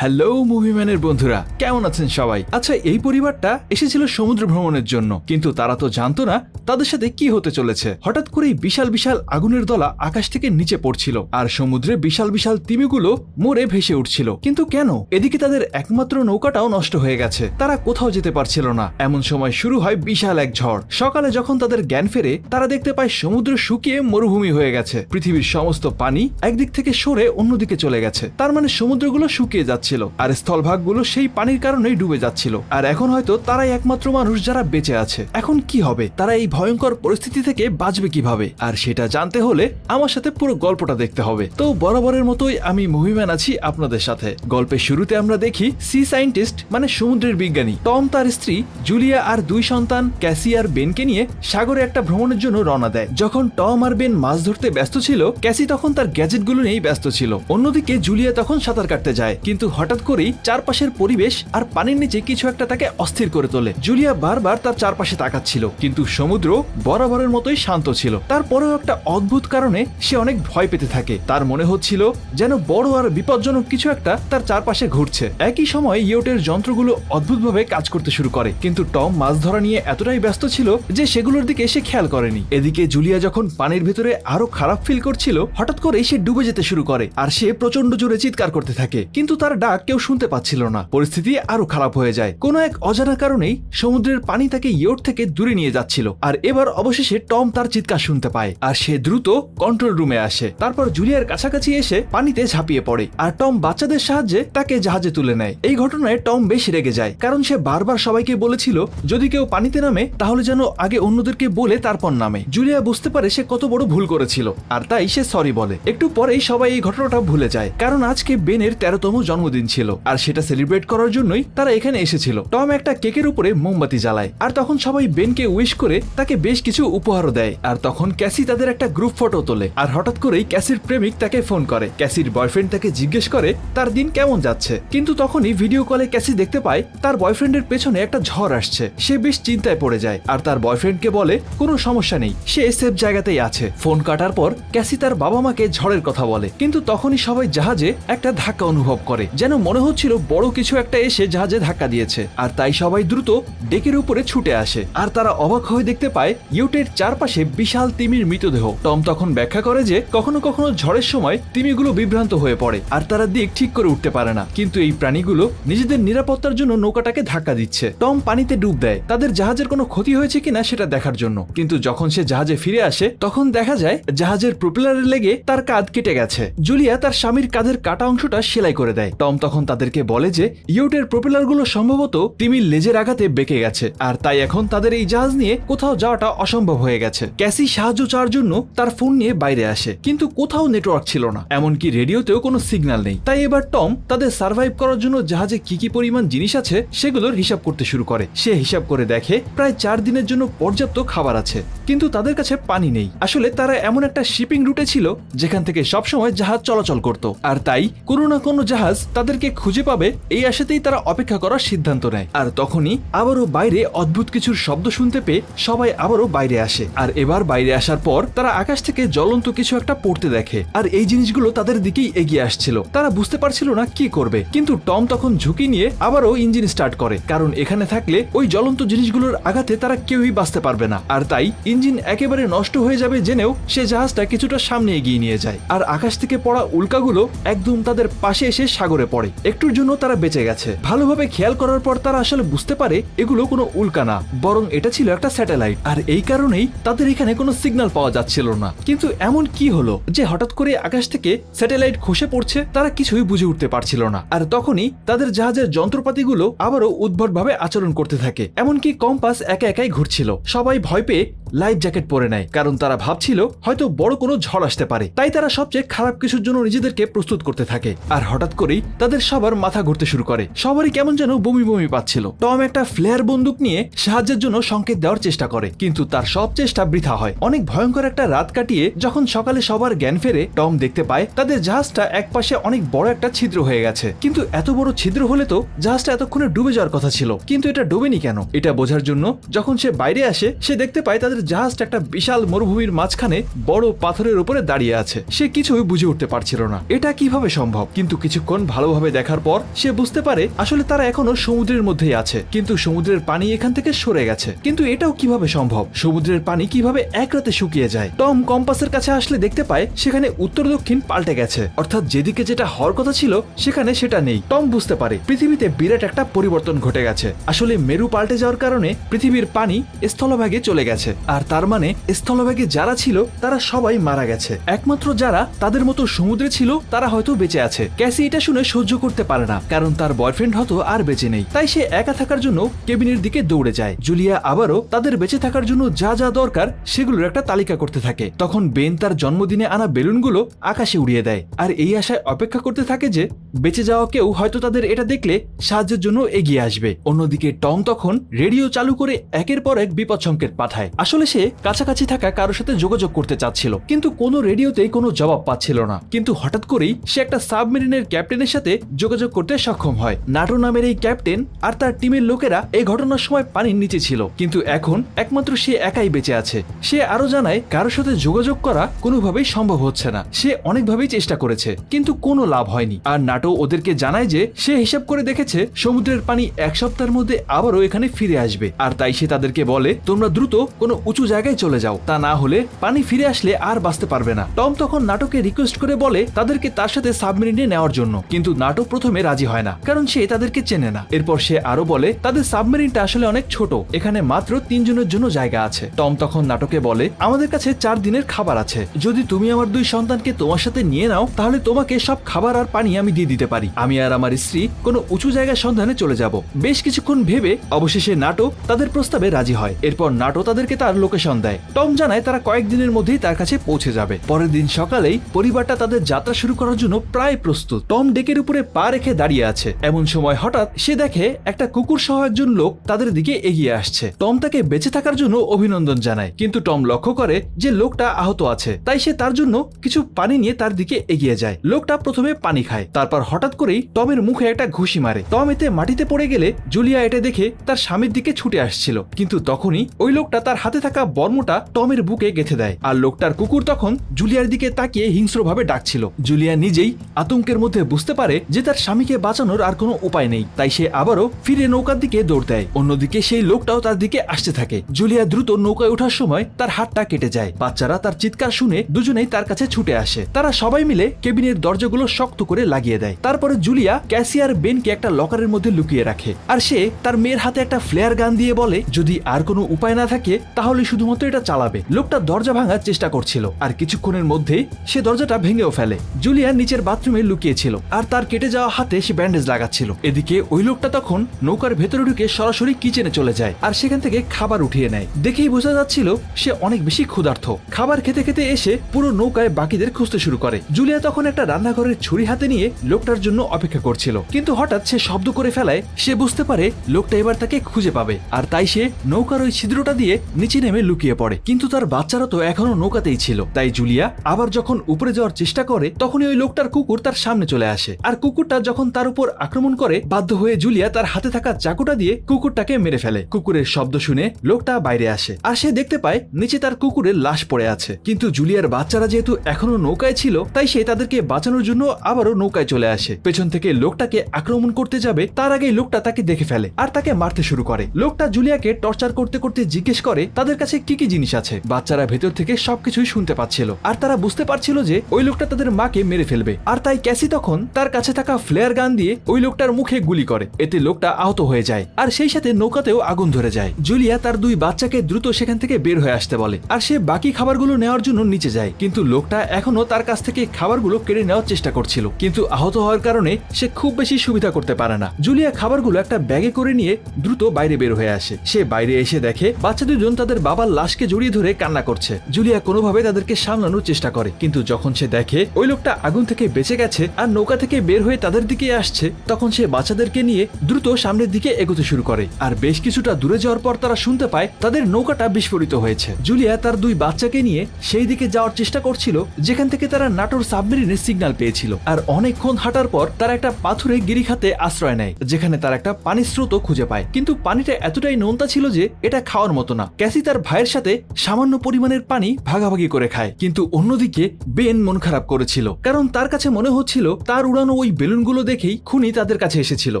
Hello মুভিম্যানের বন্ধুরা, কেমন আছেন সবাই? আচ্ছা এই পরিবারটা এসেছিল সমুদ্র ভ্রমণের জন্য, কিন্তু তারা তো জানতো না তাদের সাথে কি হতে চলেছে। হঠাৎ করেই বিশাল বিশাল আগুনের দলা আকাশ থেকে নিচে পড়ছিল, আর সমুদ্রে বিশাল বিশাল তিমিগুলো মরে ভেসে উঠছিল। কিন্তু কেন? এদিকে তাদের একমাত্র নৌকাটাও নষ্ট হয়ে গেছে, তারা কোথাও যেতে পারছিল না। এমন সময় শুরু হয় বিশাল এক ঝড়। সকালে যখন তাদের জ্ঞান ফেরে, তারা দেখতে পায় সমুদ্র শুকিয়ে মরুভূমি হয়ে গেছে। পৃথিবীর সমস্ত পানি একদিক থেকে সরে অন্যদিকে চলে গেছে। তার মানে সমুদ্রগুলো শুকিয়ে যাচ্ছিল আর স্থলভাগগুলো সেই পানির কারণেই ডুবে যাচ্ছিল। আর এখন হয়তো তারাই একমাত্র মানুষ যারা বেঁচে আছে। এখন কি হবে? তারা এই ভয়ঙ্কর পরিস্থিতি থেকে বাঁচবে কীভাবে? আর সেটা জানতে হলে আমার সাথে পুরো গল্পটা দেখতে হবে। তো বরাবরের মতোই আমি মুভিম্যান আছি আপনাদের সাথে। গল্পের শুরুতে আমরা দেখি সি সায়েন্টিস্ট মানে সমুদ্রের বিজ্ঞানী। টম তার স্ত্রী, জুলিয়া আর দুই সন্তান, ক্যাসি আর বেনকে নিয়ে সাগরে একটা ভ্রমণের জন্য রওনা দেয়। যখন টম আর বেন মাছ ধরতে ব্যস্ত ছিল, ক্যাসি তখন তার গ্যাজেটগুলো নিয়েই ব্যস্ত ছিল। অন্যদিকে জুলিয়া তখন সাঁতার কাটতে যায়। কিন্তু হঠাৎ করেই চারপাশের পরিবেশ আর পানির নিচে কিছু একটা তাকে অস্থির করে তোলে। জুলিয়া বারবার তার চারপাশে তাকাচ্ছিল, কিন্তু সমুদ্র বরাবরের মতোই শান্ত ছিল। তারপরেও একটা অদ্ভুত কারণে সে অনেক ভয় পেতে থাকে। তার মনে হচ্ছিল যেন বড় আর বিপজ্জনক কিছু একটা তার চারপাশে ঘুরছে। একই সময় ইয়োটের যন্ত্রগুলো অদ্ভুতভাবে কাজ করতে শুরু করে, কিন্তু টম মাছ ধরা নিয়ে এতটাই ব্যস্ত ছিল যে সেগুলোর দিকে সে খেয়াল করেনি। এদিকে জুলিয়া যখন পানির ভেতরে আরও খারাপ ফিল করছিল, হঠাৎ করে সে ডুবে যেতে শুরু করে, আর সে প্রচণ্ড জোরে চিৎকার করতে থাকে। কিন্তু তার ডাক কেউ শুনতে পাচ্ছিল না। পরিস্থিতি আরও খারাপ হয়ে যায়। কোনো এক অজানা কারণেই সমুদ্রের পানি তাকে ইয়োট থেকে দূরে নিয়ে যাচ্ছিল। আর এবার অবশেষে টম তার চিৎকার শুনতে পায়। আর সে দ্রুত কন্ট্রোল রুমে আসে। তারপর জুলিয়ার কাছাকাছি এসে পানিতে ঝাঁপিয়ে পড়ে। আর টম বাচ্চাদের সাহায্যে তাকে জাহাজে তুলে নেয়। এই ঘটনায় টম বেশ রেগে যায়। কারণ সে বারবার সবাইকে বলেছিল, যদি কেউ পানিতে নামে, তাহলে যেন আগে অন্যদেরকে বলে তারপর নামে। জুলিয়া বুঝতে পারে সে কত বড় ভুল করেছিল। আর তাই সে সরি বলে। একটু পরেই সবাই এই ঘটনাটা ভুলে যায়। কারণ আজকে বেনের তেরোতম জন্মদিন। ছিল। আর সেটা সেলিব্রেট করার জন্যই তারা এখানে এসেছিল। টম একটা কেকের উপরে মোমবাতি জ্বালায়। আর তখন সবাই বেনকে উইশ করে তাকে বেশ কিছু উপহারও দেয়। আর তখন ক্যাসি তাদের একটা গ্রুপ ফটো তোলে। আর হঠাৎ করেই ক্যাসির প্রেমিক তাকে ফোন করে। ক্যাসির বয়ফ্রেন্ড তাকে জিজ্ঞেস করে, তার দিন কেমন যাচ্ছে? কিন্তু তখনই ভিডিও কলে ক্যাসি দেখতে পায়, তার বয়ফ্রেন্ডের পেছনে একটা ঝড় আসছে। সে বেশ চিন্তায় পড়ে যায়। আর তার বয়ফ্রেন্ডকে বলে, কোনো সমস্যা নেই। সে সেফ জায়গাতেই আছে। ফোন কাটার পর ক্যাসি তার বাবা মাকে ঝড়ের কথা বলে। কিন্তু তখনই সবাই জাহাজে একটা ধাক্কা অনুভব করে। যেন মনে হচ্ছিল বড় কিছু একটা এসে জাহাজে ধাক্কা দিয়েছে। আর তাই সবাই দ্রুত ডেকের উপরে ছুটে আসে। আর তারা অবাক হয়ে দেখতে পায়, ইউটের চারপাশে বিশাল তিমির মৃতদেহ। টম তখন ব্যাখ্যা করে যে, কখনো কখনো ঝড়ের সময় তিমিগুলো বিভ্রান্ত হয়ে পড়ে, আর তারা দিক ঠিক করে উঠতে পারে না। কিন্তু এই প্রাণীগুলো নিজেদের নিরাপত্তার জন্য নৌকাটাকে ধাক্কা দিচ্ছে। টম পানিতে ডুব দেয়। তাদের জাহাজের কোনো ক্ষতি হয়েছে কিনা সেটা দেখার জন্য। কিন্তু যখন সে জাহাজে ফিরে আসে, তখন দেখা যায়, জাহাজের প্রোপেলারে লেগে তার কাঁধ কেটে গেছে। জুলিয়া তার স্বামীর কাঁধের কাটা অংশটা সেলাই করে দেয়। টম তখন তাদেরকে বলে যে ইউটের প্রোপেলারগুলো সম্ভবত তিমির লেজের আঘাতে বেঁকে গেছে, আর তাই এখন তাদের এই জাহাজ নিয়ে কোথাও যাওয়াটা অসম্ভব হয়ে গেছে। ক্যাসি সাহায্য চাওয়ার জন্য তার ফোন নিয়ে বাইরে আসে, কিন্তু কোথাও নেটওয়ার্ক ছিল না, এমনকি রেডিওতেও কোনো সিগন্যাল নেই। তাই এবার টম তাদের সার্ভাইভ করার জন্য জাহাজে কি কি পরিমাণ জিনিস আছে সেগুলোর হিসাব করতে শুরু করে। সে হিসাব করে দেখে প্রায় চার দিনের জন্য পর্যাপ্ত খাবার আছে, কিন্তু তাদের কাছে পানি নেই। আসলে তারা এমন একটা শিপিং রুটে ছিল, যেখান থেকে সবসময় জাহাজ চলাচল করত, আর তাই কোনো না কোনো জাহাজ তাদেরকে খুঁজে পাবে, এই আশাতেই তারা অপেক্ষা করার সিদ্ধান্ত নেয়। আর তখনই আবারও বাইরে অদ্ভুত কিছুর শব্দ শুনতে পেয়ে সবাই আবারও বাইরে আসে। আর এবার বাইরে আসার পর তারা আকাশ থেকে জ্বলন্ত কিছু একটা পড়তে দেখে। আর এই জিনিসগুলো তাদের দিকেই এগিয়ে আসছিল। তারা বুঝতে পারছিল না কি করবে। কিন্তু টম তখন ঝুঁকি নিয়ে আবারও ইঞ্জিন স্টার্ট করে। কারণ এখানে থাকলে ওই জ্বলন্ত জিনিসগুলোর আঘাতে তারা কেউই বাঁচতে পারবে না। আর তাই ইঞ্জিন একেবারে নষ্ট হয়ে যাবে জেনেও সে জাহাজটা কিছুটা সামনে এগিয়ে নিয়ে যায়। আর আকাশ থেকে পড়া উল্কাগুলো একদম তাদের পাশে এসে সাগরে পড়ে। একটুর জন্য তারা বেঁচে গেছে। ভালোভাবে খেয়াল করার পর তারা আসলে বুঝতে পারে এগুলো কোনো উল্কা না, বরং এটা ছিল একটা স্যাটেলাইট। আর এই কারণেই তাদের এখানে কোনো সিগন্যাল পাওয়া যাচ্ছিল না। কিন্তু এমন কি হলো যে হঠাৎ করে আকাশ থেকে স্যাটেলাইট খসে পড়ছে, তারা কিছুই বুঝে উঠতে পারছিল না। আর তখনই তাদের জাহাজের যন্ত্রপাতিগুলো আবারও উদ্ভটভাবে আচরণ করতে থাকে। এমনকি কম্পাস একা একাই ঘুরছিল। সবাই ভয় পেয়ে লাইফ জ্যাকেট পরে নেয়। কারণ তারা ভাবছিল, হয়তো বড় কোনো ঝড় আসতে পারে। তাই তারা সবচেয়ে খারাপ কিছুর জন্য নিজেদেরকে প্রস্তুত করতে থাকে। আর হঠাৎ করেই তাদের সবার মাথা ঘুরতে শুরু করে। সবারই কেমন যেন বমি বমি পাচ্ছিল। টম একটা ফ্লেয়ার বন্দুক নিয়ে সাহায্যের জন্য সংকেত দেওয়ার চেষ্টা করে। কিন্তু তার সব চেষ্টা বৃথা হয়। অনেক ভয়ঙ্কর একটা রাত কাটিয়ে যখন সকালে সবার জ্ঞান ফেরে টম দেখতে পায়, তাদের জাহাজটা একপাশে অনেক বড় একটা ছিদ্র হয়ে গেছে। কিন্তু এত বড় ছিদ্র হলে তো জাহাজটা এতক্ষণে ডুবে যাওয়ার কথা ছিল। কিন্তু এটা ডুবেনি কেন? এটা বোঝার জন্য যখন সে বাইরে আসে, সে দেখতে পায় তাদের জাহাজটা একটা বিশাল মরুভূমির মাঝখানে বড় পাথরের উপরে দাঁড়িয়ে আছে। সে কিছুই বুঝে উঠতে পারছিল না। এটা কীভাবে সম্ভব? কিন্তু কিছুক্ষণ ভালোভাবে দেখার পর সে বুঝতে পারে, আসলে তারা এখনও সমুদ্রের মধ্যেই আছে। কিন্তু সমুদ্রের পানি এখান থেকে সরে গেছে। কিন্তু এটাও কীভাবে সম্ভব? সমুদ্রের পানি কীভাবে এক রাতে শুকিয়ে যায়? টম কম্পাসের কাছে আসলে দেখতে পায়, সেখানে উত্তর দক্ষিণ পাল্টে গেছে। অর্থাৎ যেদিকে যেটা হওয়ার কথা ছিল, সেখানে সেটা নেই। টম বুঝতে পারে, পৃথিবীতে বিরাট একটা পরিবর্তন ঘটে গেছে। আসলে মেরু পাল্টে যাওয়ার কারণে পৃথিবীর পানি স্থলভাগে চলে গেছে। আর তার মানে স্থলভাগে যারা ছিল, তারা সবাই মারা গেছে। একমাত্র যারা তাদের মতো সমুদ্রে ছিল, তারা হয়তো বেঁচে আছে। ক্যাসি এটা শুনে সহ্য করতে পারে না, কারণ তার বয়ফ্রেন্ড হয়তো আর বেঁচে নেই। তাই সে একা থাকার জন্য কেবিনের দিকে দৌড়ে যায়। জুলিয়া আবারও তাদের বেঁচে থাকার জন্য যা যা দরকার, সেগুলোর একটা তালিকা করতে থাকে। তখন বেন তার জন্মদিনে আনা বেলুনগুলো আকাশে উড়িয়ে দেয়। আর এই আশায় অপেক্ষা করতে থাকে যে, বেঁচে যাওয়া কেউ হয়তো তাদের এটা দেখলে সাহায্যের জন্য এগিয়ে আসবে। অন্যদিকে টম তখন রেডিও চালু করে একের পর এক বিপদ সংকেত পাঠায়। আসলে সে কাছাকাছি থাকা কারোর সাথে যোগাযোগ করতে চাচ্ছিল। কিন্তু কোনো রেডিওতেই কোনো জবাব পাচ্ছিল না। কিন্তু হঠাৎ করেই সে একটা সাবমেরিনের ক্যাপ্টেনের সাথে যোগাযোগ করতে সক্ষম হয়। নাটো নামের এই ক্যাপ্টেন আর তার টিমের লোকেরা এই ঘটনার সময় পানির নিচে ছিল। কিন্তু এখন একমাত্র সে একাই বেঁচে আছে। সে আরও জানায়, কারোর সাথে যোগাযোগ করা কোনোভাবেই সম্ভব হচ্ছে না। সে অনেকভাবেই চেষ্টা করেছে, কিন্তু কোনো লাভ হয়নি। আর নাটো ওদেরকে জানায় যে, সে হিসাব করে দেখেছে, সমুদ্রের পানি এক সপ্তাহের মধ্যে আবারও এখানে ফিরে আসবে। আর তাই সে তাদেরকে বলে, তোমরা দ্রুত কোনো উঁচু জায়গায় চলে যাও। তা না হলে পানি ফিরে আসলে আর বাঁচতে পারবে না। টম তখন নাটকে রিকোয়েস্ট করে বলে তাদেরকে তার সাথে সাবমেরিনে নেওয়ার জন্য। কিন্তু নাটক প্রথমে রাজি হয় না, কারণ সে তাদেরকে চেনে না। এরপর সে আরও বলে, তাদের সাবমেরিনটা আসলে অনেক ছোট। এখানে মাত্র তিনজনের জন্য জায়গা আছে। টম তখন নাটকে বলে, আমাদের কাছে চার দিনের খাবার আছে। যদি তুমি আমার দুই সন্তানকে তোমার সাথে নিয়ে নাও, তাহলে তোমাকে সব খাবার আর পানি আমি দিয়ে দিতে পারি। আমি আর আমার স্ত্রী কোনো উঁচু জায়গার সন্ধানে চলে যাব। বেশ কিছুক্ষণ ভেবে অবশেষে নাটো তাদের প্রস্তাবে রাজি হয়। এরপর নাটো তাদেরকে তার লোকেশন দেয়। টম জানায় তারা কয়েকদিনের মধ্যেই তার কাছে পৌঁছে যাবে। পরের দিন সকালেই পরিবারটা তাদের যাত্রা শুরু করার জন্য প্রায় প্রস্তুত। টম ডেকের উপরে পা রেখে দাঁড়িয়ে আছে। এমন সময় হঠাৎ সে দেখে একটা কুকুর সহ একজন লোক তাদের দিকে এগিয়ে আসছে। টম তাকে বেঁচে থাকার জন্য অভিনন্দন জানায়। কিন্তু টম লক্ষ্য করে যে লোকটা আহত আছে, তাই সে তার জন্য কিছু পানি নিয়ে তার দিকে এগিয়ে যায়। লোকটা প্রথমে পানি খায়, তারপর হঠাৎ করেই টমের মুখে একটা ঘুষি মারে। টম এতে মাটিতে পড়ে গেলে জুলিয়া এটা দেখে তার স্বামীর দিকে ছুটে আসছিল। কিন্তু তখনই ওই লোকটা তার হাতে থাকা বর্মটা টমের বুকে গেঁথে দেয়। আর লোকটার কুকুর তখন জুলিয়ার দিকে তাকিয়ে হিংস্রভাবে ডাকছিল। জুলিয়া নিজেই আতঙ্কের মধ্যে বুঝতে পারে যে তার স্বামীকে বাঁচানোর আর কোনো উপায় নেই। তাই সে আবারও ফিরে নৌকার দিকে দৌড় দেয়। অন্যদিকে সেই লোকটাও তার দিকে আসতে থাকে। জুলিয়া দ্রুত নৌকায় ওঠার সময় তার হাতটা কেটে যায়। বাচ্চারা তার চিৎকার শুনে দুজনেই তার কাছে ছুটে আসে। তারা সবাই মিলে কেবিনের দরজাগুলো শক্ত করে লাগিয়ে দেয়। তারপরে জুলিয়া ক্যাসিয়ার বেনকে একটা লকারের মধ্যে লুকিয়ে রাখে। আর সে তার মেয়ের হাতে একটা ফ্লেয়ার গান দিয়ে বলে, যদি আর কোনো উপায় না থাকে, তাহলে শুধুমাত্র এটা চালাবে। লোকটা দরজা ভাঙার চেষ্টা করছিল। আর কিছুক্ষণের মধ্যেই সে দরজাটা ভেঙেও ফেলে। জুলিয়া নিচের বাথরুমে লুকিয়েছিল। আর তার কেটে যাওয়া হাতে সে ব্যান্ডেজ লাগাচ্ছিল। এদিকে ওই লোকটা তখন নৌকার ভেতরে ঢুকে সরাসরি কিচেনে চলে যায় আর সেখান থেকে খাবার উঠিয়ে নেয়। দেখেই বোঝা যাচ্ছিল সে অনেক বেশি ক্ষুধার্থ খাবার খেতে খেতে এসে পুরো নৌকায় বাকিদের খুঁজতে শুরু করে। জুলিয়া তখন একটা রান্নাঘরের ছুরি হাতে নিয়ে লোকটার জন্য অপেক্ষা করছিল। কিন্তু হঠাৎ সে শব্দ করে ফেলায় সে বুঝতে পারে লোকটা এবার তাকে খুঁজে পাবে। আর তাই সে নৌকার ওই ছিদ্রটা দিয়ে নিচে নেমে লুকিয়ে পড়ে। কিন্তু তার বাচ্চারা তো এখনও নৌকাতেই ছিল। তাই জুলিয়া আবার যখন উপরে যাওয়ার চেষ্টা করে, তখনই ওই লোকটার কুকুর তার সামনে চলে আসে। আর কুকুরটা যখন তার উপর আক্রমণ করে, বাধ্য হয়ে জুলিয়া তার হাতে থাকা চাকুটা দিয়ে কুকুরটাকে মেরে ফেলে। কুকুরের শব্দ শুনে লোকটা বাইরে আসে। আর সে দেখতে পায়, নিচে তার কুকুরের লাশ পড়ে আছে। কিন্তু জুলিয়ার বাচ্চারা যেহেতু এখনও নৌকায় ছিল, তাই সে তাদেরকে বাঁচানোর জন্য আবারও নৌকায় চলে আসে। পেছন থেকে লোকটাকে আক্রমণ করতে যাবে, তার আগেই লোকটা তাকে দেখে ফেলে। আর তাকে মারতে শুরু করে। লোকটা জুলিয়াকে টর্চার করতে করতে জিজ্ঞেস করে তাদের কাছে কি কি জিনিস আছে? বাচ্চারা ভেতর থেকে সবকিছুই শুনতে পাচ্ছিল। আর তারা বুঝতে পারছিল যে ওই লোকটা তাদের মাকে মেরে ফেলবে। আর তাই ক্যাসি তখন তার কাছে থাকা ফ্লেয়ার গান দিয়ে ওই লোকটার মুখে গুলি করে। এতে লোকটা আহত হয়ে যায়। আর সেই সাথে নৌকাতেও আগুন ধরে যায়। জুলিয়া তার দুই বাচ্চাকে দ্রুত সেখান থেকে বের হয়ে আসতে বলে। আর সে বাকি খাবারগুলো নেওয়ার জন্য নিচে যায়। কিন্তু লোকটা এখনও তার কাছ থেকে খাবারগুলো কেড়ে নেওয়ার চেষ্টা করছিল। কিন্তু আহত হওয়ার কারণে সে খুব বেশি সুবিধা করতে পারে না। জুলিয়া খাবারগুলো একটা ব্যাগে করে নিয়ে দ্রুত বাইরে বের হয়ে আসে। সে বাইরে এসে দেখে বাচ্চা দুজন তাদের বাবার লাশকে জড়িয়ে ধরে কান্না করছে। জুলিয়া কোনোভাবে তাদেরকে সামলানোর চেষ্টা করে, কিন্তু যখন সে দেখে ওই লোকটা আগুন থেকে বেঁচে গেছে আর নৌকা থেকে বের হয়ে তাদের দিকে আসছে, তখন সে বাচ্চাদেরকে নিয়ে দ্রুত সামনের দিকে এগোতে শুরু করে। আর বেশ কিছুটা দূরে যাওয়ার পর তারা শুনতে পায় তাদের নৌকাটা বিস্ফোরিত হয়েছে। জুলিয়া তার দুই বাচ্চাকে নিয়ে সেই দিকে যাওয়ার চেষ্টা করছিল, যেখান থেকে তারা নাটোর সাবমেরিনের সিগন্যাল পেয়েছিল। আর অনেকক্ষণ হাঁটার পর তারা একটা পাথুরে গিরিখাতে আশ্রয় নেয়, যেখানে তারা একটা পানির স্রোত খুঁজে পায়। কিন্তু পানিটা এতটাই নোনতা ছিল যে এটা খাওয়ার মতো না। ক্যাসি তার ভাইয়ের সাথে সামান্য পরিমাণের পানি ভাগাভাগি করে খায়। কিন্তু অন্যদিকে বেন মন খারাপ করেছিল। কারণ তার কাছে মনে হচ্ছিল, তার উড়ানো ওই বেলুনগুলো দেখেই খুনি তাদের কাছে এসেছিল,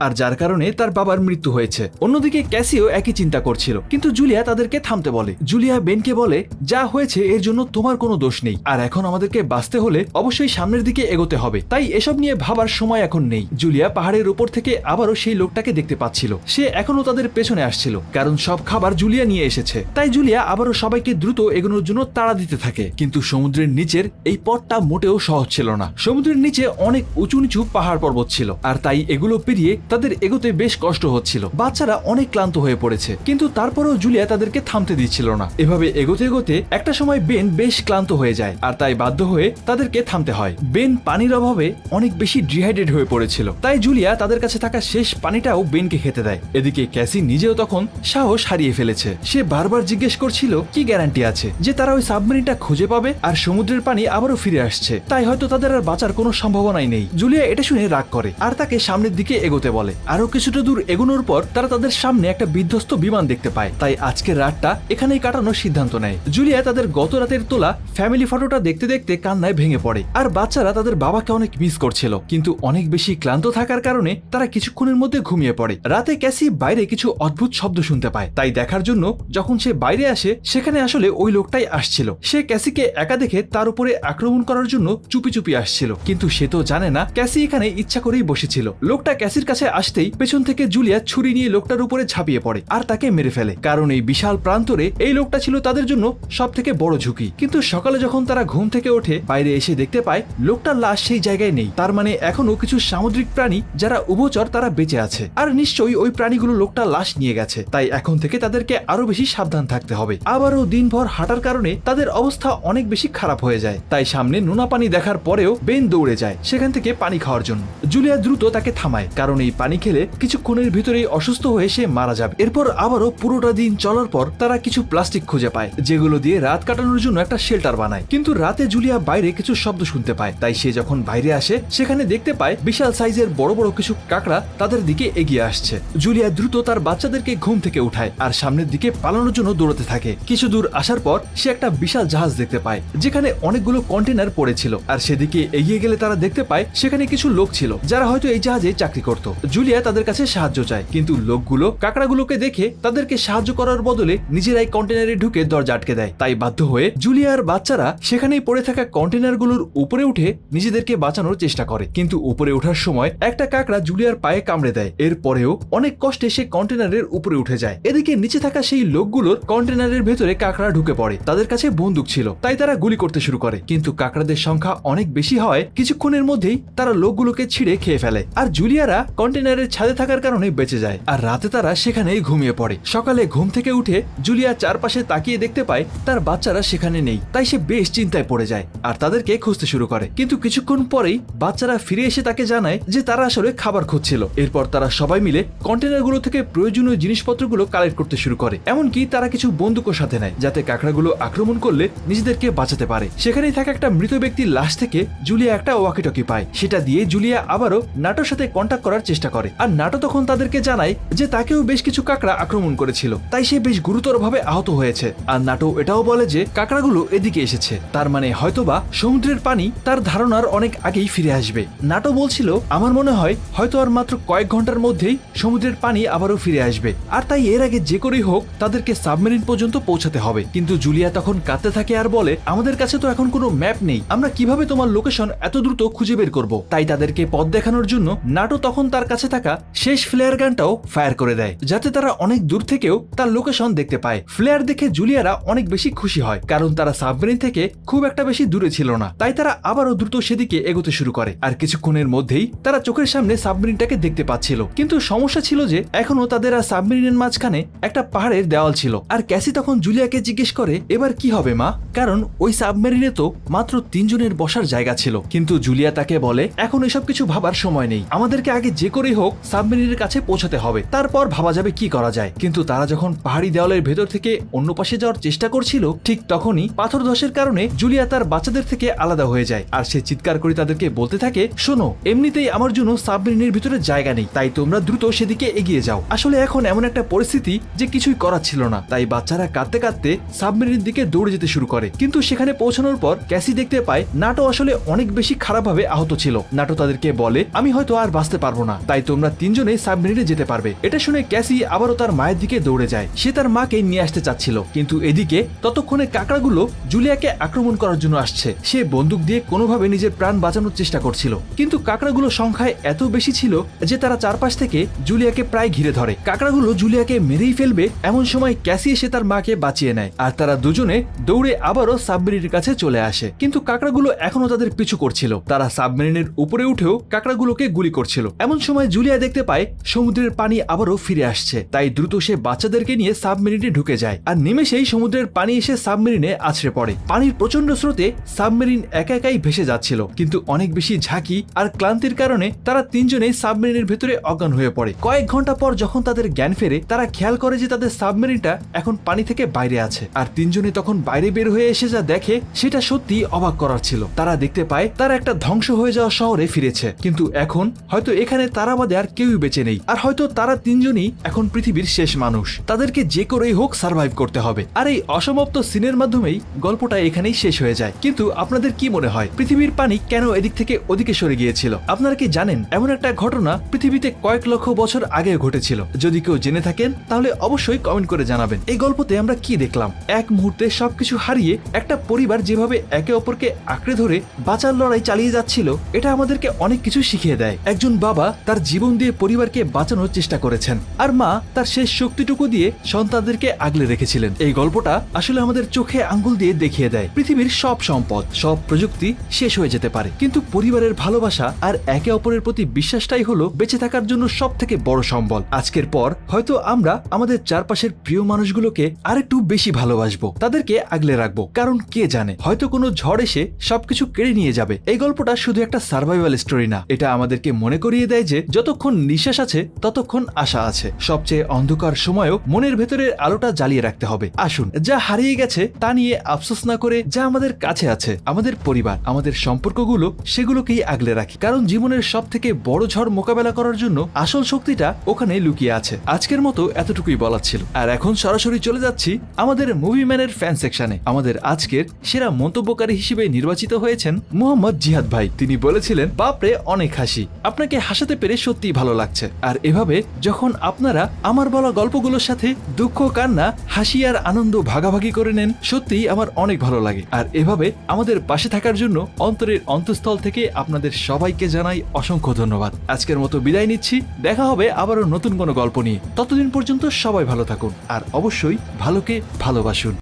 আর যার কারণে তার বাবার মৃত্যু হয়েছে। অন্যদিকে ক্যাসিও একই চিন্তা করছিল। কিন্তু জুলিয়া তাদেরকে থামতে বলে। জুলিয়া বেনকে বলে, যা হয়েছে, এর জন্য তোমার কোনো দোষ নেই। আর এখন আমাদেরকে বাঁচতে হলে অবশ্যই সামনের দিকে এগোতে হবে। তাই এসব নিয়ে ভাবার সময় এখন নেই। জুলিয়া পাহাড়ের উপর থেকে আবারও সেই লোকটাকে দেখতে পাচ্ছিল। সে এখনও তাদের পেছনে আসছিল। কারণ সব খাবার জুলিয়া নিয়ে এসেছে। তাই জুলিয়া আবারও সবাইকে দ্রুত এগোনোর জন্য তাড়া দিতে থাকে। কিন্তু সমুদ্রের নিচের এই পথটা মোটেও সহজ ছিল না। সমুদ্রের নিচে অনেক উঁচু নিচু পাহাড় পর্বত ছিল, আর তাই এগুলো পেরিয়ে তাদের এগোতে বেশ কষ্ট হচ্ছিল। বাচ্চারা অনেক ক্লান্ত হয়ে পড়েছে, কিন্তু তারপরেও জুলিয়া তাদেরকে থামতে দিচ্ছিল না। এভাবে এগোতে এগোতে একটা সময় বেন বেশ ক্লান্ত হয়ে যায়, আর তাই বাধ্য হয়ে তাদেরকে থামতে হয়। বেন পানির অভাবে অনেক বেশি ডিহাইড্রেট হয়ে পড়েছিল। তাই জুলিয়া তাদের কাছে থাকা শেষ পানিটাও বেনকে খেতে দেয়। এদিকে ক্যাসি নিজেও তখন সাহস হারিয়ে ফেলেছে। সে বারবার জিজ্ঞেস করছিল, কি গ্যারান্টি আছে যে তারা ওই সাবমেরিনটা খুঁজে পাবে আর সমুদ্রের পানি আবারও ফিরে আসছে? তাই হয়তো তাদের আর বাঁচার কোনো সম্ভাবনাই নেই। জুলিয়া এটা শুনে রাগ করে আর তাকে সামনের দিকে এগোতে বলে। আরও কিছুটা দূর এগোনোর পর তারা তাদের সামনে একটা বিধ্বস্ত বিমান দেখতে পায়। তাই আজকের রাতটা এখানেই কাটানোর সিদ্ধান্ত নেয়। জুলিয়া তাদের গত রাতের তোলা ফ্যামিলি ফটোটা দেখতে দেখতে কান্নায় ভেঙে পড়ে আর বাচ্চারা তাদের বাবাকে অনেক মিস করছিল। কিন্তু অনেক বেশি ক্লান্ত থাকার কারণে তারা কিছুক্ষণের মধ্যে ঘুমিয়ে পড়ে। রাতে ক্যাসি বাইরে কিছু অদ্ভুত শব্দ শুনতে পায়। তাই দেখার জন্য যখন সে বাইরে আসে, সেখানে আসলে ওই লোকটাই আসছিল। সে ক্যাসিকে একা দেখে তার উপরে আক্রমণ করার জন্য চুপি চুপি আসছিল। কিন্তু সে তো জানে না, ক্যাসি এখানে ইচ্ছা করেই বসেছিল। লোকটা ক্যাসির কাছে আসতেই পেছন থেকে জুলিয়া ছুরি নিয়ে লোকটার উপরে ঝাঁপিয়ে পড়ে আর তাকে মেরে ফেলে। কারণ এই বিশাল প্রান্তরে এই লোকটা ছিল তাদের জন্য সব থেকে বড় ঝুঁকি। কিন্তু সকালে যখন তারা ঘুম থেকে ওঠে, বাইরে এসে দেখতে পায়, লোকটার লাশ সেই জায়গায় নেই। তার মানে এখনও কিছু সামুদ্রিক প্রাণী যারা উভচর তারা বেঁচে আছে। আর নিশ্চয়ই ওই প্রাণীগুলো লোকটা লাশ নিয়ে গেছে। তাই এখন থেকে তাদেরকে আরও বেশি সাবধান থাকতে হবে। আবারও দিনভর হাঁটার কারণে তাদের অবস্থা অনেক বেশি খারাপ হয়ে যায়। তাই সামনে নোনা পানি দেখার পরেও বেন দৌড়ে যায় সেখান থেকে পানি খাওয়ার জন্য। জুলিয়া দ্রুত তাকে থামায়, কারণ এই পানি খেলে কিছুক্ষণের ভিতরেই অসুস্থ হয়ে সে মারা যাবে। এরপর আবারও পুরোটা দিন চলার পর তারা কিছু প্লাস্টিক খুঁজে পায়, যেগুলো দিয়ে রাত কাটানোর জন্য একটা শেল্টার বানায়। কিন্তু রাতে জুলিয়া বাইরে কিছু শব্দ শুনতে পায়, তাই সে যখন বাইরে আসে, সেখানে দেখতে পায় বিশাল সাইজের বড় বড় কিছু কাঁকড়া তাদের দিকে এগিয়ে আসছে। জুলিয়া দ্রুত তার বাচ্চাদেরকে ঘুম থেকে উঠায়, আর সামনের দিকে পালানোর জন্য দৌড়তে থাকে। কিছু দূর আসার পর সে একটা বিশাল জাহাজ দেখতে পায়, যেখানে অনেকগুলো কন্টেনার পড়েছিল। আর সেদিকে এগিয়ে গেলে তারা দেখতে পায়, সেখানে কিছু লোক ছিল, যারা হয়তো এই জাহাজে চাকরি করত। জুলিয়া তাদের কাছে সাহায্য চায়, কিন্তু লোকগুলো কাকড়াগুলোকে দেখে তাদেরকে সাহায্য করার বদলে নিজেরাই কন্টেনারে ঢুকে দরজা আটকে দেয়। তাই বাধ্য হয়ে জুলিয়া আর বাচ্চারা সেখানেই পড়ে থাকা কন্টেনারগুলোর উপরে উঠে নিজেদেরকে বাঁচানোর চেষ্টা করে। কিন্তু উপরে ওঠার সময় একটা কাকড়া জুলিয়ার পায়ে কামড়ে দেয়। এরপরেও অনেক কষ্টে সে কন্টেনারের উপরে উঠে যায়। এদিকে নিচে থাকা সেই লোকগুলোর কন্টেনারের ভেতরে কাকড়া ঢুকে পড়ে। তাদের কাছে বন্দুক ছিল। তাই তারা গুলি করতে শুরু করে। কিন্তু কাকড়াদের সংখ্যা অনেক বেশি হয়, কিছুক্ষণের মধ্যেই তারা লোকগুলোকে ছিঁড়ে খেয়ে ফেলে। আর জুলিয়ারা কন্টেনারের ছাদে থাকার কারণে বেঁচে যায়। আর রাতে তারা সেখানেই ঘুমিয়ে পড়ে। সকালে ঘুম থেকে উঠে জুলিয়া চারপাশে তাকিয়ে দেখতে পায়, তার বাচ্চারা সেখানে নেই। তাই সে বেশ চিন্তায় পড়ে যায় আর তাদেরকে খুঁজতে শুরু করে। কিন্তু কিছুক্ষণ পরেই বাচ্চারা ফিরে এসে তাকে জানায় যে তারা আসলে খাবার খুঁজছিল। এরপর তারা সবাই মিলে কন্টেনারগুলো থেকে প্রয়োজনীয় জিনিসপত্রগুলো কালেক্ট করতে শুরু করে। এমনকি তারা বন্দুকও সাথে নেয়, যাতে কাঁকড়াগুলো আক্রমণ করলে নিজেদেরকে বাঁচাতে পারে। সেখানেই থাকা একটা মৃত ব্যক্তির লাশ থেকে জুলিয়া একটা ওয়াকিটকি পায়। সেটা দিয়ে জুলিয়া আবারও নাটোর সাথে কন্ট্যাক্ট করার চেষ্টা করে। আর নাটো তখন তাদেরকে জানায় যে তাকেও বেশ কিছু কাঁকড়া আক্রমণ করেছিল। তাই সে বেশ গুরুতরভাবে আহত হয়েছে। আর নাটো এটাও বলে যে কাঁকড়াগুলো এদিকে এসেছে। তার মানে হয়তোবা সমুদ্রের পানি তার ধারণার অনেক আগেই ফিরে আসবে। নাটো বলছিল, আমার মনে হয় হয়তো আর মাত্র কয়েক ঘণ্টার মধ্যেই সমুদ্রের পানি আবারও ফিরে আসবে। আর তাই এর আগে যে করেই হোক তাদেরকে সাবমেরিন পর্যন্ত পৌঁছাতে হবে। কিন্তু জুলিয়া তখন কাঁদতে থাকে আর বলে, আমাদের কাছে তো এখন কোনো ম্যাপ নেই। আমরা কীভাবে তোমার লোকেশন এত দ্রুত খুঁজে বের করব? তাই তাদেরকে পথ দেখানোর জন্য নাটো তখন তার কাছে থাকা শেষ ফ্লেয়ার গানটাও ফায়ার করে দেয়, যাতে তারা অনেক দূর থেকেও তার লোকেশন দেখতে পায়। ফ্লেয়ার দেখে জুলিয়ারা অনেক বেশি খুশি হয়, কারণ তারা সাবমেরিন থেকে খুব একটা বেশি দূরে ছিল না। তাই তারা আবারও দ্রুত সেদিকে এগোতে শুরু করে, আর কিছুক্ষণের মধ্যেই তারা চোখের সামনে সাবমেরিনটাকে দেখতে পাচ্ছিল। কিন্তু সমস্যা ছিল যে এখনও তাদের আর সাবমেরিনের মাঝখানে একটা পাহাড়ের দেওয়াল ছিল, আর ক্যাসি তখন জুলিয়াকে জিজ্ঞেস করে, এবার কি হবে, মা? কারণ ওই সাবমেরিনে তো মাত্র তিনজনের বসার জায়গা ছিল। কিন্তু জুলিয়া তাকে বলে, এখন এসব কিছু ভাবার সময় নেই। আমাদেরকে আগে যে করেই হোক, সাবমেরিনের কাছে পৌঁছাতে হবে। তারপর ভাবা যাবে কি করা যায়। কিন্তু তারা যখন পাহাড়ি দেওয়ালের ভেতর থেকে অন্য পাশে যাওয়ার চেষ্টা করছিল, ঠিক তখনই পাথর ধসের কারণে জুলিয়া তার বাচ্চাদের থেকে আলাদা হয়ে যায়। আর সে চিৎকার করে তাদেরকে বলতে থাকে, শোনো, এমনিতেই আমার জন্য সাবমেরিনের ভিতরে জায়গা নেই। তাই তোমরা দ্রুত সেদিকে এগিয়ে যাও। আসলে এখন এমন একটা পরিস্থিতি যে কিছুই করার ছিল না। তাই বাচ্চারা কাঁদতে কাঁদতে সাবমেরিনের দিকে দৌড়ে যেতে শুরু করে। কিন্তু সেখানে পৌঁছানোর পর ক্যাসি দেখতে পায়, নাটো আসলে অনেক বেশি খারাপভাবে আহত ছিল। নাটো তাদেরকে বলে, আমি হয়তো আর বাঁচতে পারব না। তাই তোমরা তিনজনে সাবমেরিনে যেতে পারবে। এটা শুনে ক্যাসি আবারও তার মায়ের দিকে দৌড়ে যায়। সে তার মাকে নিয়ে আসতে চাচ্ছিল। কিন্তু এদিকে ততক্ষণে কাকড়াগুলো জুলিয়াকে আক্রমণ করার জন্য আসছে। সে বন্দুক দিয়ে কোনোভাবে নিজের প্রাণ বাঁচানোর চেষ্টা করছিল। কিন্তু কাকড়াগুলো সংখ্যায় এত বেশি ছিল যে তারা চারপাশ থেকে জুলিয়াকে প্রায় ঘিরে ধরে। কাকড়াগুলো জুলিয়াকে মেরেই ফেলবে এমন সময় ক্যাসি এসে তার মাকে বাঁচিয়ে নেয়, আর তারা দুজনে দৌড়ে আবারও সাবমেরিনের কাছে চলে আসে। কিন্তু কাকড়াগুলো এখনও তাদের পিছু করছিল। তারা সাবমেরিনের উপরে উঠেও কাকড়াগুলোকে গুলি করছিল। এমন সময় জুলিয়া দেখতে পায়, সমুদ্রের পানি আবারও ফিরে আসছে। তাই দ্রুত সে বাচ্চাদেরকে নিয়ে সাবমেরিনে ঢুকে যায়। আর নিমেষেই সমুদ্রের পানি এসে সাবমেরিনে আছড়ে পড়ে। পানির প্রচণ্ড স্রোতে সাবমেরিন একা একাই ভেসে যাচ্ছিল। কিন্তু অনেক বেশি ঝাঁকি আর ক্লান্তির কারণে তারা তিনজনেই সাবমেরিনের ভেতরে অজ্ঞান হয়ে পড়ে। কয়েক ঘণ্টা পর যখন তাদের জ্ঞান ফেরে, তারা খেয়াল করে যে তাদের সাবমেরিনটা এখন পানি থেকে বাইরে আছে। আর তিনজনে তখন বাইরে বের হয়ে এসে যা দেখে, সেটা সত্যি অবাক করার ছিল। তারা দেখতে পায়, তারা একটা ধ্বংস হয়ে যাওয়া শহরে ফিরেছে। কিন্তু এখন, হয়তো এখানে তারা বাদে আর কেউই বেঁচে নেই। আর হয়তো তারা তিনজনই এখন পৃথিবীর শেষ মানুষ। তাদেরকে যে করেই হোক সার্ভাইভ করতে হবে। আর এই অসমাপ্ত সিনের মাধ্যমেই গল্পটা এখানেই শেষ হয়ে যায়। কিন্তু আপনাদের কি মনে হয়, পৃথিবীর পানি কেন এদিক থেকে ওদিকে সরে গিয়েছিল? আপনারা কি জানেন, এমন একটা ঘটনা পৃথিবীতে কয়েক লক্ষ বছর আগে ঘটেছিল। যদি কেউ জেনে থাকেন, তাহলে অবশ্যই কমেন্ট করে জানাবেন। এই গল্পতে আমরা কি দেখলাম? এক মুহূর্তে সবকিছু হারিয়ে একটা পরিবার যেভাবে একে অপরকে আঁকড়ে ধরে বাঁচার লড়াই চালিয়ে যাচ্ছিল, এটা আমাদেরকে অনেক কিছু শিখিয়ে দেয়। একজন বাবা তার জীবন দিয়ে পরিবারকে বাঁচানোর চেষ্টা করেছেন, আর মা তার শেষ শক্তিটুকু দিয়ে সন্তানদেরকে আগলে রেখেছিলেন। এই গল্পটা আসলে আমাদের চোখে আঙ্গুল দিয়ে দেখিয়ে দেয়, পৃথিবীর সব সম্পদ, সব প্রযুক্তি শেষ হয়ে যেতে পারে। কিন্তু পরিবারের ভালোবাসা আর একে অপরের প্রতি বিশ্বাসটাই হলো বেঁচে থাকার জন্য সব থেকে বড় সম্বল। আজকের পর হয়তো আমরা আমাদের চারপাশের প্রিয় মানুষগুলোকে আরেকটু বেশি ভালোবাসবো, তাদেরকে আগলে রাখব, কারণ কে জানে, হয়তো কোনো ঝড় এসে সবকিছু কেড়ে নিয়ে যাবে। এই গল্পটা শুধু একটা সার্ভাইভাল স্টোরি না, এটা আমাদেরকে মনে করিয়ে দেয় যে যতক্ষণ নিঃশ্বাস আছে, ততক্ষণ আশা আছে। সবচেয়ে অন্ধকার সময়েও মনের ভেতরের আলোটা জ্বালিয়ে রাখতে হবে। আসুন, যা হারিয়ে গেছে, তা নিয়ে আফসোস না করে যা আমাদের কাছে আছে, আমাদের পরিবার, আমাদের সম্পর্কগুলো, সেগুলোকেই আগলে রাখি। কারণ জীবনের সব থেকে বড় ঝড় মোকাবেলা করার জন্য আসল শক্তিটা ওখানে লুকিয়ে আছে। আজকের মতো এতটুকুই বলার ছিল। আর এখন সরাসরি চলে যাচ্ছি আমাদের মুভি ম্যানের ফ্যান সেকশনে আমাদের আজকের সেরা মন্তব্যকারী হিসেবে নির্বাচিত হয়েছেন মোহাম্মদ জিহাদ ভাই। তিনি বলেছিলেন, বাপরে, অনেক হাসি। আপনাকে হাসাতে পেরে সত্যিই ভালো লাগছে। আর এভাবে যখন আপনারা আমার বলা গল্পগুলোর সাথে দুঃখ, কান্না, হাসি আর আনন্দ ভাগাভাগি করে নেন, সত্যিই আমার অনেক ভালো লাগে। আর এভাবে আমাদের পাশে থাকার জন্য অন্তরের অন্তঃস্থল থেকে আপনাদের সবাইকে জানাই অসংখ্য ধন্যবাদ। আজকের মতো বিদায় নিচ্ছি। দেখা হবে আবারও নতুন কোনো গল্প নিয়ে। ততদিন পর্যন্ত সবাই ভালো থাকুন। আর অবশ্যই ভালোকে ভালোবাসুন।